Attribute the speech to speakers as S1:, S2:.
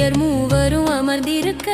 S1: பெரியர் மூவரும் அமர்ந்திருக்க